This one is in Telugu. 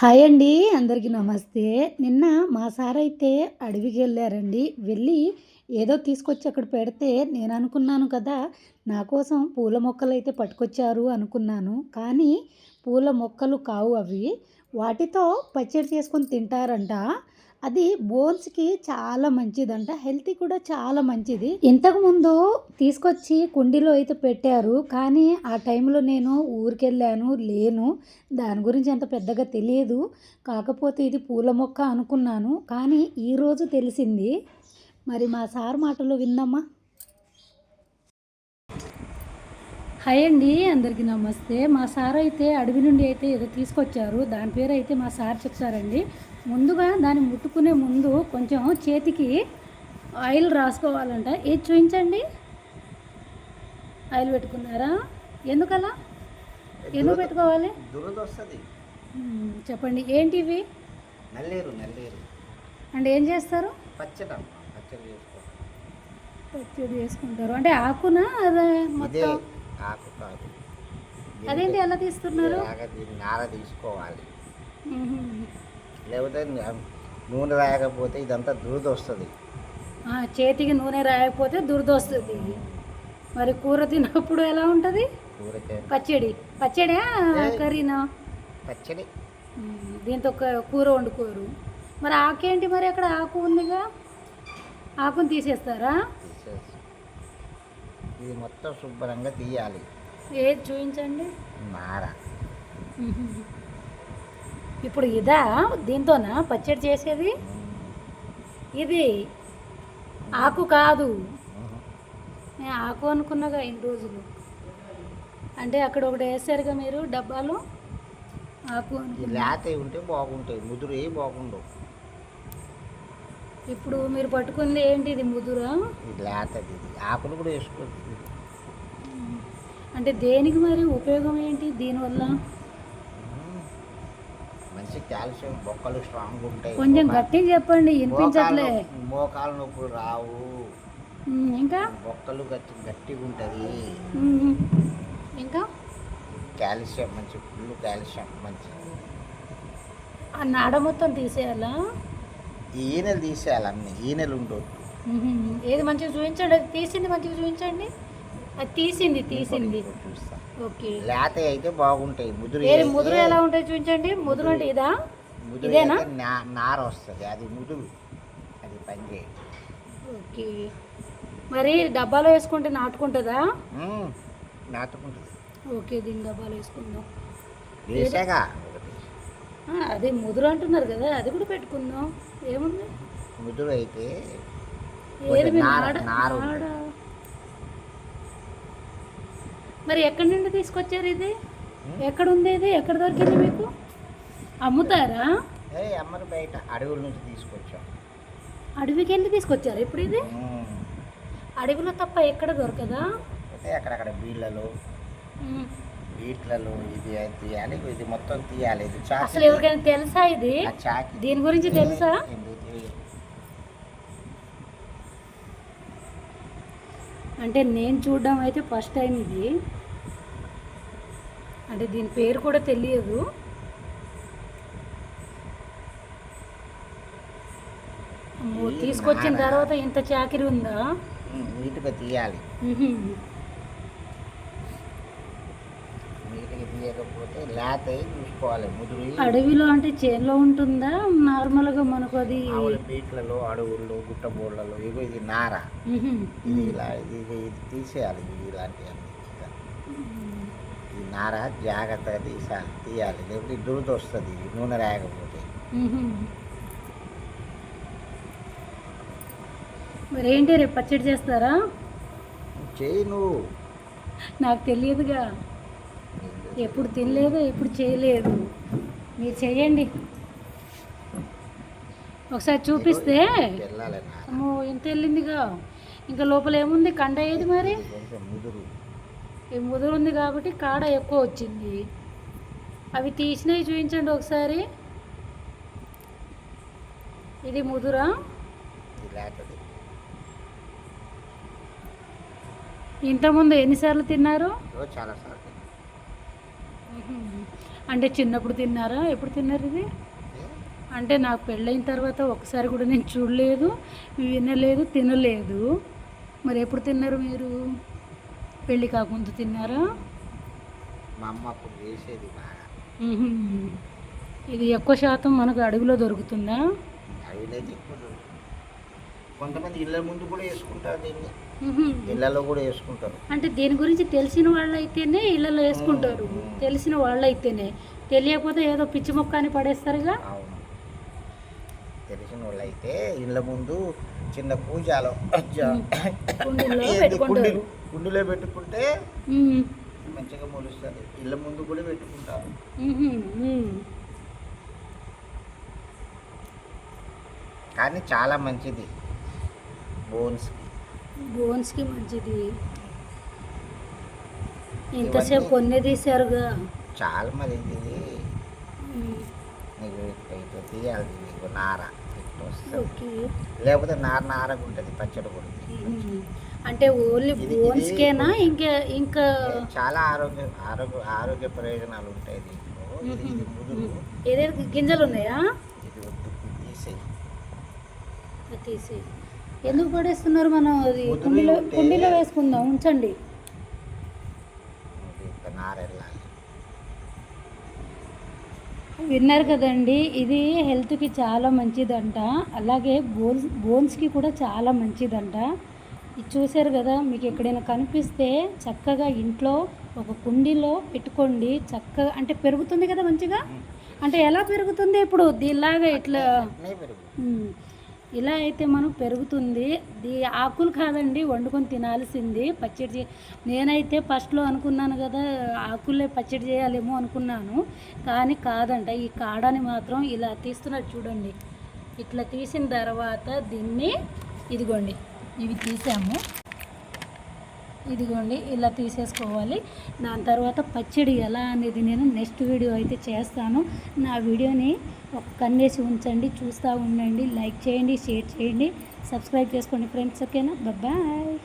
హాయ్ అండి అందరికీ నమస్తే. నిన్న మా సార్ అయితే అడవికి వెళ్ళారండి. వెళ్ళి ఏదో తీసుకొచ్చి అక్కడ పెడితే నేను అనుకున్నాను కదా నా కోసం పూల మొక్కలు అయితే పట్టుకొచ్చారు అనుకున్నాను. కానీ పూల మొక్కలు కావు అవి. వాటితో పచ్చడి చేసుకొని తింటారంట. అది బోన్స్కి చాలా మంచిదంట హెల్త్ కూడా చాలా మంచిది. ఇంతకుముందు తీసుకొచ్చి కుండీలో అయితే పెట్టారు కానీ ఆ టైంలో నేను ఊరికెళ్ళాను లేను. దాని గురించి అంత పెద్దగా తెలియదు. కాకపోతే ఇది పూల మొక్క అనుకున్నాను కానీ ఈరోజు తెలిసింది. మరి మా సార్ మాటలు విందమ్మా హాయ్ అండి అందరికీ నమస్తే. మా సార్ అయితే అడవి నుండి అయితే ఏదో తీసుకొచ్చారు. దాని పేరు అయితే మా సార్ చెప్తారండి. ముందుగా దాన్ని ముట్టుకునే ముందు కొంచెం చేతికి ఆయిల్ రాసుకోవాలంట. ఏది చూపించండి ఆయిల్ పెట్టుకున్నారా? ఎందుకలా? ఎందుకు పెట్టుకోవాలి? చెప్పండి. ఏంటి ఇవి? నల్లేరు నల్లేరు. అంటే ఏం చేస్తారు? పచ్చడం పచ్చడి చేసుకో పచ్చడి చేసుకుంటారు. అంటే ఆకునా? అదే మొత్తం? ఆకు కాదు అదేంటి ఎలా తీస్తున్నారు? దీన్ని నార తీసుకోవాలి. లేకపోతే నూనె రాయకపోతే ఇదంతా దురద వస్తుంది చేతికి నూనె రాయకపోతే దురద వస్తుంది మరి కూర తిన్నప్పుడు ఎలా ఉంటుంది? పచ్చడి. పచ్చడా ఏయ్. కర్రీనా? పచ్చడి. దీంతో ఒక కూర వండుకోరు. మరి ఆకేంటి మరి అక్కడ ఆకు ఉందిగా? ఆకుని తీసేస్తారా? తీసేసి ఇది మొత్తం శుభ్రంగా తీయాలి. ఏది చూపించండి నార. ఇప్పుడు ఇదా? దీంతోనా పచ్చడి చేసేది? ఇది ఆకు కాదు. నేను ఆకు అనుకున్నాగా ఇన్ని రోజులు. అంటే అక్కడ ఒకటి వేసారుగా మీరు డబ్బాలు? ఆకు లేత ఉంటే బాగుంటాయి. ముదురు ఏ బాగుండవు. ఇప్పుడు మీరు పట్టుకుంది ఏంటి ఇది ముదురా ఆకులు కూడా వేసుకోవచ్చు. అంటే దేనికి మరి ఉపయోగం ఏంటి దీనివల్ల? మంచి కాల్షియం బొక్కలు స్ట్రాంగ్ ఉంటాయి. కొంచెం గట్టిగా చెప్పండి వినిపించట్లే. మోకాలు నొప్పి- మోకాలు నొప్పులు రావు. ఇంకా? బొక్కలు గట్టి గట్టిగా ఉంటుంది. ఇంకా? కాల్షియం మంచి ఫుల్ కాల్షియం మంచి. ఆ నాడ మొత్తం తీసేయాలా? ఈనెలు తీసేయాలి అన్ని ఈనెలు ఉండవు. ఏది మంచిగా చూపించండి? అది తీసింది మంచిగా చూపించండి. అది తీసింది తీసింది. ఓకే. లేత అయితే బాగుంటాయి ముదురు ముదురు ఎలా ఉంటాయి చూపించండి? ముదురు అంటే ఇదా? ఇదేనా? నార వస్తుంది అది ముదురు. అది పని ఓకే. మరి డబ్బాలో వేసుకుంటే నాటుకుంటుందా. నాటుకుంటుంది. ఓకే దీని డబ్బాలో వేసుకుందాం. వేసాగా అదే ముదురు అంటున్నారు కదా అది కూడా పెట్టుకుందాం. ఏముంది? ముదురు అయితే. మరి ఎక్కడి నుండి తీసుకొచ్చారు ఇది? ఎక్కడ ఉంది ఇది? ఎక్కడ దొరికింది మీకు? అమ్ముతారా? అమ్మరు బయట అడవుల నుంచి తీసుకొచ్చాం. అడవికి వెళ్ళి తీసుకొచ్చారు ఇప్పుడు ఇది. అడవిలో తప్ప ఎక్కడ దొరకదా? అక్కడక్కడ బీళ్ళలో. వీట్లలో ఇది తీయాలి ఇది మొత్తం తీయాలి. ఇది చాకి. అసలు ఎవరికైనా తెలుసా ఇది? ఆ చాకి. దీని గురించి తెలుసా? అంటే నేను చూడడం అయితే ఫస్ట్ టైం ఇది. అంటే దీని పేరు కూడా తెలియదు. తీసుకొచ్చిన. తర్వాత ఇంత చాకిరి ఉందా. నీట్గా తీయాలి. తీయకపోతే లేత చూసుకోవాలి ముదురు అడవిలో అంటే చేనులో ఉంటుందా? నార్మల్గా మనకు అది ఆవుల పీట్లలో అడవుల్లో గుట్టబోళ్ళలో ఇగో ఇది నార. ఇది ఇలా ఇది ఇది తీసేయాలి ఇది ఇలాంటివన్నీ ఈ నార జాగ్రత్తగా తీసాలి తీయాలి. లేకపోతే దురద వస్తుంది నూనె రాయకపోతే. మరి ఏంటి రేపు పచ్చడి చేస్తారా? చేయి నువ్వు. నాకు తెలియదుగా. ఎప్పుడు తినలేదు ఎప్పుడు చేయలేదు. మీరు చేయండి. ఒకసారి చూపిస్తే. అమ్మో ఇంత వెళ్ళిందిగా. ఇంకా లోపల ఏముంది? కండ ఏది మరి? ఇది ముదురు ఈ ఉంది కాబట్టి కాడ ఎక్కువ వచ్చింది. అవి తీసినవి చూపించండి ఒకసారి. ఇది ముదురా? ఇంతకుముందు ఎన్నిసార్లు తిన్నారు ఇగో చాలా సార్లు ఉహుం. అంటే చిన్నప్పుడు తిన్నారా? ఎప్పుడు తిన్నారు ఇది? అంటే నాకు పెళ్ళైన తర్వాత ఒకసారి కూడా నేను చూడలేదు వినలేదు తినలేదు. మరి ఎప్పుడు తిన్నారు మీరు? పెళ్ళి కాకముందు తిన్నారా? మా అమ్మ చేసేది. ఇది ఎక్కువ శాతం మనకు అడవిలో దొరుకుతుందా? దొరుకుతుంది. కొంతమంది ఇళ్ళ ముందు కూడా వేసుకుంటారు దీన్ని. ఇళ్ళలో కూడా వేసుకుంటారు. అంటే దీని గురించి తెలిసిన వాళ్ళు అయితేనే ఇళ్ళలో వేసుకుంటారు. తెలిసిన వాళ్ళు అయితేనే తెలియకపోతే ఏదో పిచ్చి మొక్క అని పడేస్తారుగా? అవును. తెలిసిన వాళ్ళు అయితే ఇళ్ళ ముందు చిన్న పూజలో కుండీలో? కుండీలో పెట్టుకుంటే. మంచిగా మొలుస్తుంది ఇళ్ళ ముందు కూడా పెట్టుకుంటారు. కానీ చాలా మంచిది. బోన్స్కి. బోన్స్కి మంచిది. ఇంతసేపు కొన్నే తీశారుగా. చాలా మరి ఇది. నీకు ఇట్లా తీయాలి నీకు నార. ఇట్లా వస్తుంది. ఓకే. లేకపోతే నార నారగా ఉంటుంది పచ్చడి కూడా. అంటే ఓన్లీ బోన్స్కేనా? ఇంకా ఇంకా చాలా ఆరోగ్య ఆరోగ్య ఆరోగ్య ప్రయోజనాలు ఉంటాయి దీంట్లో. ఏదైనా గింజలు ఉన్నాయా? ఇది తీసేయి. అది తీసి ఎందుకు పడేస్తున్నారు మనం అది కుండీలో కుండీలో వేసుకుందాం ఉంచండి. విన్నారు కదండి ఇది హెల్త్కి చాలా మంచిదంట. అలాగే బోన్స్ బోన్స్కి కూడా చాలా మంచిదంట. ఇది చూశారు కదా మీకు ఎక్కడైనా కనిపిస్తే చక్కగా ఇంట్లో ఒక కుండీలో పెట్టుకోండి. చక్కగా అంటే పెరుగుతుంది కదా మంచిగా? అంటే ఎలా పెరుగుతుంది ఇప్పుడు? దీనిలాగా ఇట్లా ఇలా అయితే మనం పెరుగుతుంది. దీ ఆకులు కాదండి వండుకొని తినాల్సింది పచ్చడి చే నేనైతే ఫస్ట్లో అనుకున్నాను కదా ఆకులే పచ్చడి చేయాలేమో అనుకున్నాను. కానీ కాదంట ఈ కాడని మాత్రం ఇలా తీస్తున్నారు చూడండి. ఇట్లా తీసిన తర్వాత దీన్ని ఇదిగోండి ఇవి తీసాము. ఇదిగోండి ఇలా తీసేసుకోవాలి. దాని తర్వాత పచ్చడి ఎలా అనేది నేను నెక్స్ట్ వీడియో అయితే చేస్తాను. నా వీడియోని ఒక కన్నేసి ఉంచండి చూస్తూ ఉండండి లైక్ చేయండి షేర్ చేయండి. సబ్స్క్రైబ్ చేసుకోండి ఫ్రెండ్స్ ఓకేనా? బాయ్